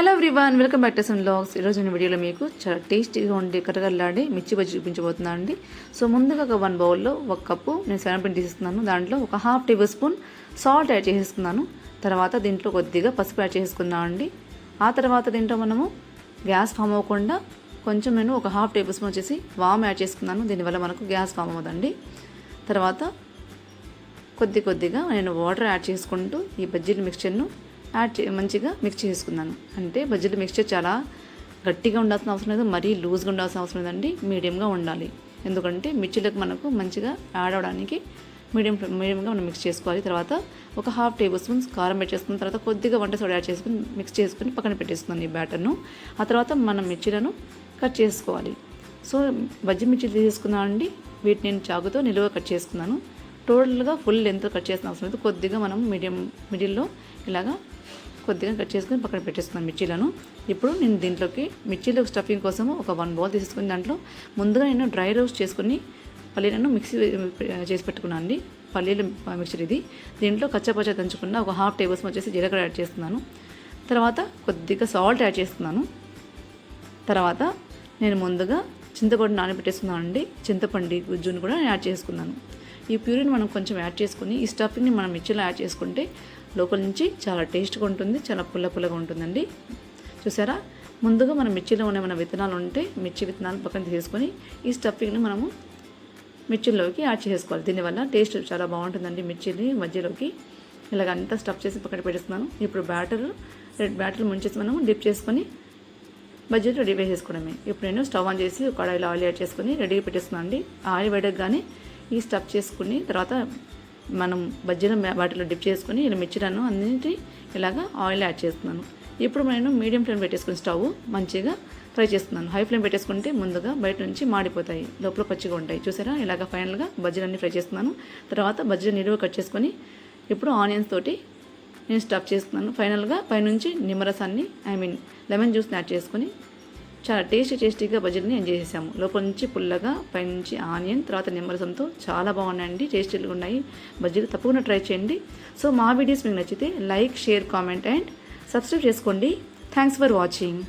Hello everyone welcome back to some logs ఈరోజు నేను వీడియోలో మీకు చాలా టేస్టీగా ఉండి కరగల్లాడి మిర్చి బజ్జీ చూపించబోతున్నాను అండి సో ముందుగా ఒక వన్ బౌల్లో ఒక కప్పు నేను సెవెన్ శనగపిండి తీసుకున్నాను దాంట్లో ఒక half tablespoon salt add చేసేసుకున్నాను. తర్వాత దీంట్లో కొద్దిగా పసుపు యాడ్ చేసుకున్నాను అండి ఆ తర్వాత దీంట్లో మనము గ్యాస్ ఫామ్ అవ్వకుండా కొంచెం నేను ఒక హాఫ్ టేబుల్ స్పూన్ వచ్చేసి వామ్ యాడ్ చేసుకున్నాను. దీనివల్ల మనకు గ్యాస్ ఫామ్ అవ్వదండి. తర్వాత కొద్ది కొద్దిగా నేను వాటర్ యాడ్ చేసుకుంటూ ఈ బజ్జీల మిక్చర్ను యాడ్ చే మంచిగా మిక్స్ చేసుకున్నాను. అంటే బజ్జీల మిక్చర్ చాలా గట్టిగా ఉండాల్సిన అవసరం లేదు మరీ లూజ్గా ఉండాల్సిన అవసరం లేదండి మీడియంగా ఉండాలి. ఎందుకంటే మిర్చిలకు మనకు మంచిగా యాడ్ అవడానికి మీడియం మీడియంగా మనం మిక్స్ చేసుకోవాలి. తర్వాత ఒక హాఫ్ టేబుల్ స్పూన్స్ కారం పెట్టేసుకున్న తర్వాత కొద్దిగా వంట సోడా యాడ్ చేసుకుని మిక్స్ చేసుకుని పక్కన పెట్టేసుకున్నాను ఈ బ్యాటర్ను ఆ తర్వాత మనం మిర్చిలను కట్ చేసుకోవాలి. సో బజ్జి మిర్చి తీసుకున్నానండి వీటిని నేను చాకుతో నిలువ కట్ చేసుకున్నాను. టోటల్గా ఫుల్ లెంత్ కట్ చేసిన అవసరం లేదు. కొద్దిగా మనం మీడియం మిడిల్లో ఇలాగా కొద్దిగా కట్ చేసుకొని పక్కన పెట్టేసుకున్నాను మిర్చీలను. ఇప్పుడు నేను దీంట్లోకి మిర్చీలో స్టఫింగ్ కోసం ఒక వన్ బౌల్ తీసుకుని దాంట్లో ముందుగా నేను డ్రై రోస్ట్ చేసుకుని పల్లీలను మిక్సీ చేసి పెట్టుకున్నాను అండి. పల్లీలు మిక్చర్ ఇది. దీంట్లో కచ్చపచ్చ దంచుకున్న ఒక హాఫ్ టేబుల్ స్పూన్ వచ్చేసి జీలకర్ర యాడ్ చేస్తున్నాను. తర్వాత కొద్దిగా సాల్ట్ యాడ్ చేస్తున్నాను. తర్వాత నేను ముందుగా చింతపండు నానబెట్టేసుకున్నాను అండి చింతపండు గుజ్జును కూడా యాడ్ చేసుకున్నాను. ఈ ప్యూరిని మనం కొంచెం యాడ్ చేసుకుని ఈ స్టఫింగ్ని మనం మిర్చిలో యాడ్ చేసుకుంటే లోపల నుంచి చాలా టేస్ట్గా ఉంటుంది చాలా పుల్ల పుల్లగా ఉంటుందండి. చూసారా? ముందుగా మనం మిర్చిలో ఉన్న మన విత్తనాలు ఉంటే మిర్చి విత్తనాలు పక్కన తీసుకొని ఈ స్టఫింగ్ని మనము మిర్చిల్లోకి యాడ్ చేసుకోవాలి. దీనివల్ల టేస్ట్ చాలా బాగుంటుందండి మిర్చిని మధ్యలోకి. ఇలాగ అంతా స్టఫ్ చేసి పక్కన పెట్టేస్తున్నాను. ఇప్పుడు బ్యాటర్ రెడ్ బ్యాటర్ ముంచేసి మనం డిప్ చేసుకొని బజ్జీలు రెడీ వేసేసుకోవడమే ఇప్పుడు నేను స్టవ్ ఆన్ చేసి కడాయిలో ఆయిల్ యాడ్ చేసుకొని రెడీగా పెట్టేస్తున్నాను అండి ఆయిల్ వేడగానే ఈ స్టఫ్ చేసుకుని తర్వాత మనం బజ్జీల వాటిలో డిప్ చేసుకుని ఇలా మిర్చిలను అన్నింటి ఇలాగా ఆయిల్ యాడ్ చేస్తున్నాను. ఇప్పుడు నేను మీడియం ఫ్లేమ్ పెట్టేసుకుని స్టవ్ మంచిగా ఫ్రై చేస్తున్నాను. హై ఫ్లేమ్ పెట్టేసుకుంటే ముందుగా బయట నుంచి మాడిపోతాయి. లోపల పచ్చిగా ఉంటాయి. చూసారా? ఇలాగ ఫైనల్గా బజ్జీలన్నీ ఫ్రై చేస్తున్నాను. తర్వాత బజ్జీలు నిలువ కట్ చేసుకొని ఇప్పుడు ఆనియన్స్ తోటి నేను స్టఫ్ చేస్తున్నాను. ఫైనల్గా పైనుంచి నిమ్మరసాన్ని ఐ మీన్ లెమన్ జ్యూస్ని యాడ్ చేసుకొని చాలా టేస్టీ టేస్టీగా బజ్జీలని ఎంజాయ్ చేసాము లోపల నుంచి పుల్లగా పైనుంచి ఆనియన్ తర్వాత నిమ్మరసంతో చాలా బాగున్నాయండి టేస్టీగా ఉన్నాయి. బజ్జీలు తప్పకుండా ట్రై చేయండి. సో మా వీడియోస్ మీకు నచ్చితే like share comment and subscribe చేసుకోండి. Thanks for watching